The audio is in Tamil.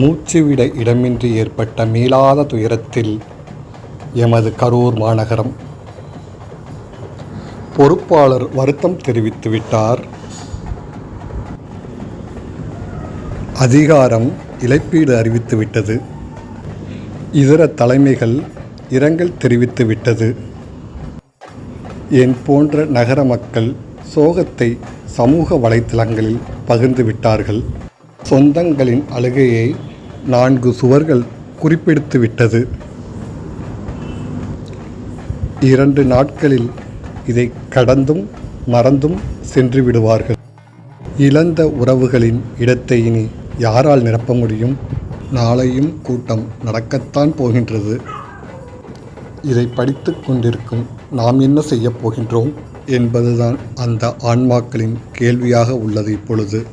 மூச்சுவிட இடமின்றி ஏற்பட்ட மீளாத துயரத்தில் எமது கரூர் மாநகரம். பொறுப்பாளர் வருத்தம் தெரிவித்துவிட்டார் அதிகாரம் இழப்பீடு அறிவித்துவிட்டது இதர தலைமைகள் இரங்கல் தெரிவித்துவிட்டது என் போன்ற நகர மக்கள் சோகத்தை சமூக வலைத்தளங்களில் பகிர்ந்து விட்டார்கள். சொந்தங்களின் அழுகையை நான்கு சுவர்கள் குறிப்பெடுத்து விட்டது இரண்டு நாட்களில் இதை கடந்தும் மறந்தும் சென்று விடுவார்கள் இழந்த உறவுகளின் இடத்தை இனி யாரால் நிரப்ப முடியும்? நாளையும் கூட்டம் நடக்கத்தான் போகின்றது. இதை படித்து கொண்டிருக்கும் நாம் என்ன செய்யப் போகின்றோம்? என்பதுதான் அந்த ஆன்மாக்களின் கேள்வியாக உள்ளது இப்பொழுது.